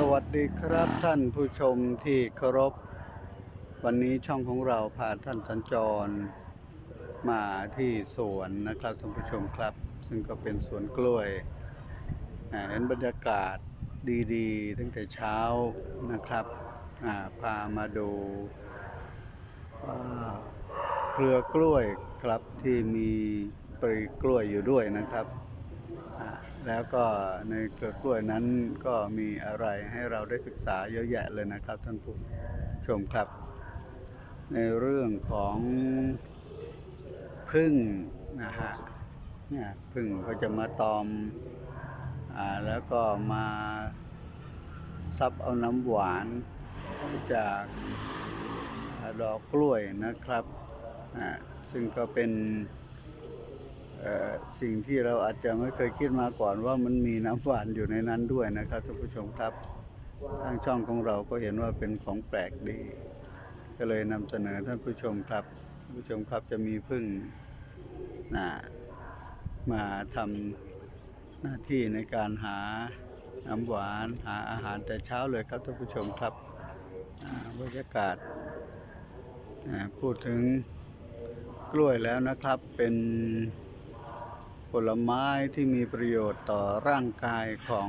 สวัสดีครับท่านผู้ชมที่เคารพ วันนี้ช่องของเราพาท่านสัญจร มาที่สวนนะครับท่านผู้ชมครับ ซึ่งก็เป็นสวนกล้วยเห็นบรรยากาศดีๆ ตั้งแต่เช้านะครับพามาดูว่าเครือกล้วยครับที่มีปลีกล้วยอยู่ด้วยนะครับ แล้วก็ในเครือกล้วยนั้นก็มีอะไรให้เราได้ศึกษาเยอะแยะเลยนะครับท่านผู้ชมครับ ในเรื่องของพึ่งนะฮะเนี่ยพึ่งเขาจะมาตอมอ่าแล้วก็มาซับเอาน้ำหวานจากดอกกล้วยนะครับอ่าซึ่งก็เป็น สิ่งที่เราอาจจะไม่เคยคิดมาก่อนว่ามันมีน้ำหวานอยู่ในนั้นด้วยนะครับท่านผู้ชมครับ ทางช่องของเราก็เห็นว่าเป็นของแปลกดี ก็เลยนำเสนอท่านผู้ชมครับท่านผู้ชมครับจะมีพึ่งนะมาทำหน้าที่ในการหาน้ำหวานหาอาหารแต่เช้าเลยครับท่านผู้ชมครับบรรยากาศพูดถึงกล้วยแล้วนะครับเป็น ลไม้ที่มีประโยชน์ต่อร่างกายของ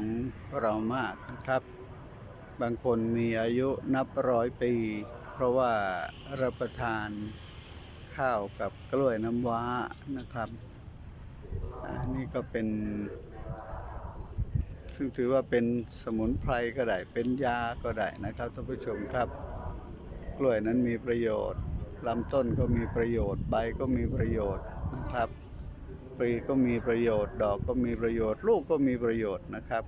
เรามากนะครับ บางคนมีอายุนับร้อยปี เพราะว่ารับประทานข้าวกับกล้วยน้ำว้านะครับอันนี้ก็เป็น ซึ่งถือว่าเป็นสมุนไพรก็ได้ เป็นยาก็ได้นะครับท่านผู้ชมครับ กล้วยนั้นมีประโยชน์ลำต้นก็มีประโยชน์ใบก็มีประโยชน์นะครับ ปลีก็มีประโยชน์ ดอกก็มีประโยชน์ ลูกก็มีประโยชน์นะครับ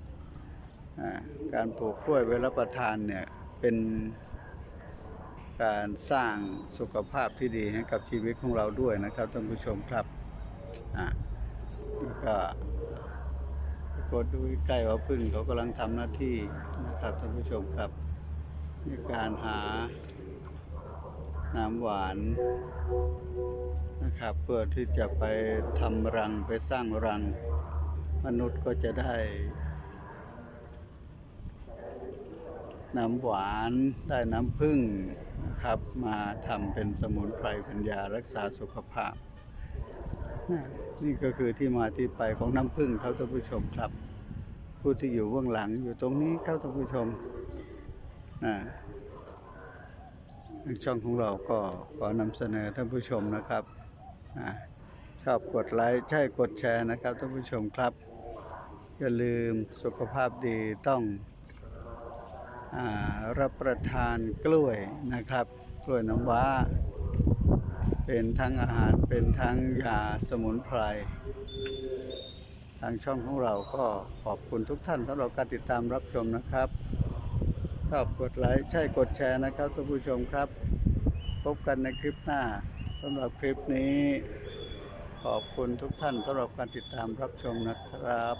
การปลูกกล้วยไว้รับประทานเนี่ยเป็นการสร้างสุขภาพที่ดีให้กับชีวิตของเราด้วยนะครับท่านผู้ชมครับอ่านี่ก็กดดูใกล้ว่าพึ่งเขากำลังทำหน้าที่นะครับท่านผู้ชมครับในการหาน้ำหวาน นะครับ เพื่อที่จะไปทำรังไปสร้างรัง มนุษย์ก็จะได้น้ำหวานได้น้ำผึ้งนะครับ มาทำเป็นสมุนไพรป็นยารักษาสุขภาพนะนี่ก็คือที่มาที่ไปของน้ำผึ้งครับท่านผู้ชมครับ ผู้ที่อยู่เบื้องหลังอยู่ตรงนี้ครับท่านผู้ชมนะช่องของเราก็ขอนำเสนอท่านผู้ชมนะครับ ชอบกดไลค์ใช่กดแชร์นะครับท่านผู้ชมครับ อย่าลืมสุขภาพดีต้องอรับประทานกล้วยนะครับ กล้วยน้ำว้า เป็นทั้งอาหารเป็นทั้งยาสมุนไพรทางช่องของเราก็ขอบคุณทุกท่านสำหรับการติดตามรับชมนะครับชอบกดไลค์ใช่กดแชร์นะครับท่านผู้ชมครับ พบกันในคลิปหน้า สำหรับคลิปนี้ ขอบคุณทุกท่านสำหรับการติดตามรับชมนะครับ